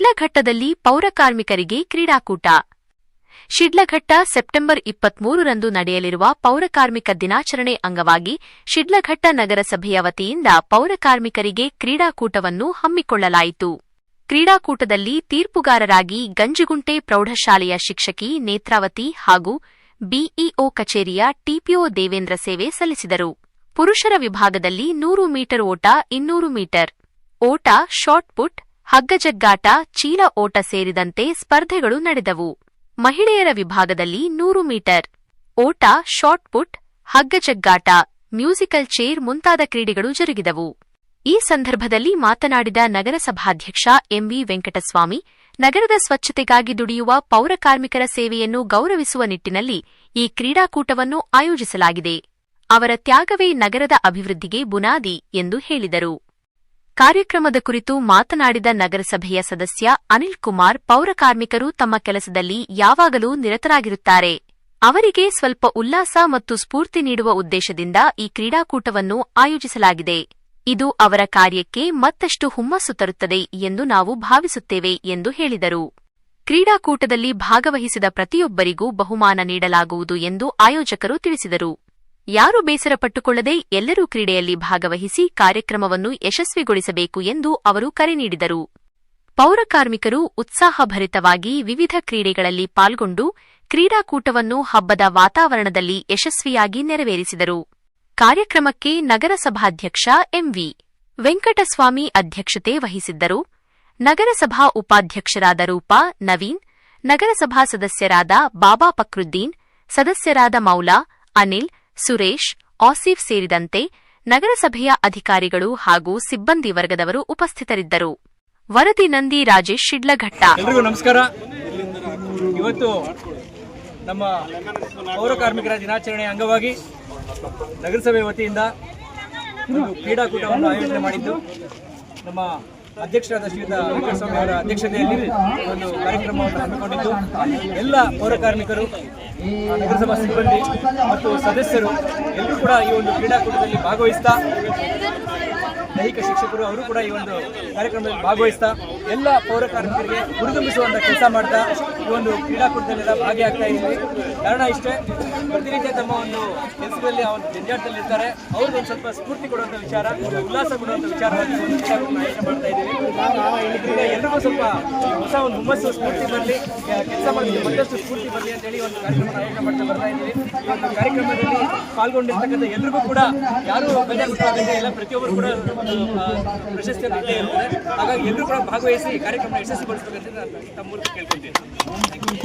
ಶಿಡ್ಲಘಟ್ಟದಲ್ಲಿ ಪೌರಕಾರ್ಮಿಕರಿಗೆ ಕ್ರೀಡಾಕೂಟ. ಶಿಡ್ಲಘಟ್ಟ ಸೆಪ್ಟೆಂಬರ್ ಇಪ್ಪತ್ಮೂರರಂದು ನಡೆಯಲಿರುವ ಪೌರಕಾರ್ಮಿಕ ದಿನಾಚರಣೆ ಅಂಗವಾಗಿ ಶಿಡ್ಲಘಟ್ಟ ನಗರಸಭೆಯ ವತಿಯಿಂದ ಪೌರಕಾರ್ಮಿಕರಿಗೆ ಕ್ರೀಡಾಕೂಟವನ್ನು ಹಮ್ಮಿಕೊಳ್ಳಲಾಯಿತು. ಕ್ರೀಡಾಕೂಟದಲ್ಲಿ ತೀರ್ಪುಗಾರರಾಗಿ ಗಂಜಿಗುಂಟೆ ಪ್ರೌಢಶಾಲೆಯ ಶಿಕ್ಷಕಿ ನೇತ್ರಾವತಿ ಹಾಗೂ ಬಿಇಒ ಕಚೇರಿಯ ಟಿಪಿಒ ದೇವೇಂದ್ರ ಸೇವೆ ಸಲ್ಲಿಸಿದರು. ಪುರುಷರ ವಿಭಾಗದಲ್ಲಿ ನೂರು ಮೀಟರ್ ಓಟ ಇನ್ನೂರು ಮೀಟರ್. ಓಟ, ಶಾರ್ಟ್ಪುಟ್ ಪುಟ್ ಹಗ್ಗಜಗ್ಗಾಟ, ಚೀಲ ಓಟ ಸೇರಿದಂತೆ ಸ್ಪರ್ಧೆಗಳು ನಡೆದವು. ಮಹಿಳೆಯರ ವಿಭಾಗದಲ್ಲಿ ನೂರು ಮೀಟರ್. ಓಟ, ಶಾರ್ಟ್ ಪುಟ್, ಹಗ್ಗಜಗ್ಗಾಟ, ಮ್ಯೂಸಿಕಲ್ ಚೇರ್ ಮುಂತಾದ ಕ್ರೀಡೆಗಳು ಜರುಗಿದವು. ಈ ಸಂದರ್ಭದಲ್ಲಿ ಮಾತನಾಡಿದ ನಗರಸಭಾಧ್ಯಕ್ಷ ಎಂವಿ ವೆಂಕಟಸ್ವಾಮಿ, ನಗರದ ಸ್ವಚ್ಛತೆಗಾಗಿ ದುಡಿಯುವ ಪೌರಕಾರ್ಮಿಕರ ಸೇವೆಯನ್ನು ಗೌರವಿಸುವ ನಿಟ್ಟಿನಲ್ಲಿ ಈ ಕ್ರೀಡಾಕೂಟವನ್ನು ಆಯೋಜಿಸಲಾಗಿದೆ. ಅವರ ತ್ಯಾಗವೇ ನಗರದ ಅಭಿವೃದ್ಧಿಗೆ ಬುನಾದಿ ಎಂದು ಹೇಳಿದರು. ಕಾರ್ಯಕ್ರಮದ ಕುರಿತು ಮಾತನಾಡಿದ ನಗರಸಭೆಯ ಸದಸ್ಯ ಅನಿಲ್ ಕುಮಾರ್ ಪೌರಕಾರ್ಮಿಕರು ತಮ್ಮ ಕೆಲಸದಲ್ಲಿ ಯಾವಾಗಲೂ ನಿರತರಾಗಿರುತ್ತಾರೆ. ಅವರಿಗೆ ಸ್ವಲ್ಪ ಉಲ್ಲಾಸ ಮತ್ತು ಸ್ಫೂರ್ತಿ ನೀಡುವ ಉದ್ದೇಶದಿಂದ ಈ ಕ್ರೀಡಾಕೂಟವನ್ನು ಆಯೋಜಿಸಲಾಗಿದೆ. ಇದು ಅವರ ಕಾರ್ಯಕ್ಕೆ ಮತ್ತಷ್ಟು ಹುಮ್ಮಸ್ಸು ತರುತ್ತದೆ ಎಂದು ನಾವು ಭಾವಿಸುತ್ತೇವೆ ಎಂದು ಹೇಳಿದರು. ಕ್ರೀಡಾಕೂಟದಲ್ಲಿ ಭಾಗವಹಿಸಿದ ಪ್ರತಿಯೊಬ್ಬರಿಗೂ ಬಹುಮಾನ ನೀಡಲಾಗುವುದು ಎಂದು ಆಯೋಜಕರು ತಿಳಿಸಿದರು. ಯಾರು ಬೇಸರ ಪಟ್ಟುಕೊಳ್ಳದೆ ಎಲ್ಲರೂ ಕ್ರೀಡೆಯಲ್ಲಿ ಭಾಗವಹಿಸಿ ಕಾರ್ಯಕ್ರಮವನ್ನು ಯಶಸ್ವಿಗೊಳಿಸಬೇಕು ಎಂದು ಅವರು ಕರೆ ನೀಡಿದರು. ಪೌರಕಾರ್ಮಿಕರು ಉತ್ಸಾಹಭರಿತವಾಗಿ ವಿವಿಧ ಕ್ರೀಡೆಗಳಲ್ಲಿ ಪಾಲ್ಗೊಂಡು ಕ್ರೀಡಾಕೂಟವನ್ನು ಹಬ್ಬದ ವಾತಾವರಣದಲ್ಲಿ ಯಶಸ್ವಿಯಾಗಿ ನೆರವೇರಿಸಿದರು. ಕಾರ್ಯಕ್ರಮಕ್ಕೆ ನಗರಸಭಾಧ್ಯಕ್ಷ ಎಂವಿ ವೆಂಕಟಸ್ವಾಮಿ ಅಧ್ಯಕ್ಷತೆ ವಹಿಸಿದ್ದರು. ನಗರಸಭಾ ಉಪಾಧ್ಯಕ್ಷರಾದ ರೂಪಾ, ನವೀನ್, ನಗರಸಭಾ ಸದಸ್ಯರಾದ ಬಾಬಾ ಪಕ್ರುದ್ದೀನ್ ಸದಸ್ಯರಾದ ಮೌಲಾ, ಅನಿಲ್ ಸುರೇಶ್, ಆಸಿಫ್ ಸೇರಿದಂತೆ ನಗರಸಭೆಯ ಅಧಿಕಾರಿಗಳು ಹಾಗೂ ಸಿಬ್ಬಂದಿ ವರ್ಗದವರು ಉಪಸ್ಥಿತರಿದ್ದರು. ವರದಿ ನಂದಿ ರಾಜೇಶ್ ಶಿಡ್ಲಘಟ್ಟ. ಎಲ್ರಿಗೂ ನಮಸ್ಕಾರ. ಇವತ್ತು ನಮ್ಮ ಪೌರ ಕಾರ್ಮಿಕರ ದಿನಾಚರಣೆ ಅಂಗವಾಗಿ ನಗರಸಭೆ ವತಿಯಿಂದ ಕ್ರೀಡಾಕೂಟವನ್ನು ಆಯೋಜನೆ ಮಾಡಿದ್ದು ನಮ್ಮ ಅಧ್ಯಕ್ಷರಾದ ಶ್ರೀಯುತ ವೆಂಕಟಸ್ವಾಮಿ ಅವರ ಅಧ್ಯಕ್ಷತೆಯಲ್ಲಿ ಒಂದು ಕಾರ್ಯಕ್ರಮವನ್ನು ಹಮ್ಮಿಕೊಂಡಿದ್ದು, ಎಲ್ಲ ಪೌರ ಕಾರ್ಮಿಕರು, ನಗರಸಭಾ ಸಿಬ್ಬಂದಿ ಮತ್ತು ಸದಸ್ಯರು ಎಲ್ಲರೂ ಕೂಡ ಈ ಒಂದು ಕ್ರೀಡಾಕೂಟದಲ್ಲಿ ಭಾಗವಹಿಸ್ತಾ ದೈಹಿಕ ಶಿಕ್ಷಕರು ಅವರು ಕೂಡ ಈ ಒಂದು ಕಾರ್ಯಕ್ರಮದಲ್ಲಿ ಭಾಗವಹಿಸ್ತಾ ಎಲ್ಲ ಪೌರ ಕಾರ್ಮಿಕರಿಗೆ ಹುರಿದುಂಬಿಸುವಂತ ಕೆಲಸ ಮಾಡ್ತಾ ಈ ಒಂದು ಕ್ರೀಡಾಕೂಟದಲ್ಲೆಲ್ಲ ಭಾಗಿಯಾಗ್ತಾ ಇದ್ದೀವಿ ಕಾರಣ ಇಷ್ಟೇ ಪ್ರತಿನಿತ್ಯ ತಮ್ಮ ಒಂದು ಕೆಲಸದಲ್ಲಿ ಅವರು ಜಂಜಾಟದಲ್ಲಿ ಇರ್ತಾರೆ. ಅವ್ರಿಗೆ ಒಂದು ಸ್ವಲ್ಪ ಸ್ಫೂರ್ತಿ ಕೊಡುವಂಥ ವಿಚಾರ, ಉಲ್ಲಾಸ ಕೊಡುವಂಥ ವಿಚಾರ ಮಾಡ್ತಾ ಇದ್ದೀವಿ. ಎಲ್ರಿಗೂ ಸ್ವಲ್ಪ ಹೊಸ ಒಂದು ಹುಮ್ಮಸ್ಸು, ಸ್ಫೂರ್ತಿ ಬರಲಿ, ಕೆಲಸ ಮಾಡಿದ್ರೆ ಮತ್ತಷ್ಟು ಸ್ಫೂರ್ತಿ ಬರಲಿ ಅಂತೇಳಿ ಒಂದು ಕಾರ್ಯಕ್ರಮ ಆಯೋಜನೆ ಮಾಡ್ತಾ ಬರ್ತಾ ಇದ್ದೀವಿ. ಒಂದು ಕಾರ್ಯಕ್ರಮದಲ್ಲಿ ಪಾಲ್ಗೊಂಡಿರ್ತಕ್ಕಂಥ ಎಲ್ರಿಗೂ ಕೂಡ ಯಾರು ಬೇಜಾರು ಎಲ್ಲ ಪ್ರತಿಯೊಬ್ಬರು ಕೂಡ ಪ್ರಶಸ್ತಿಯನ್ನು ಇದ್ದೇ ಇರ್ತದೆ ಹಾಗಾಗಿ ಎಲ್ಲರೂ ಕೂಡ ಭಾಗವಹಿಸಿ ಕಾರ್ಯಕ್ರಮ ಯಶಸ್ವಿಗೊಳಿಸಬೇಕಂತ ನಾನು ತಮ್ಮ ಮೂಲಕ ಕೇಳ್ಕೊಂತೀನಿ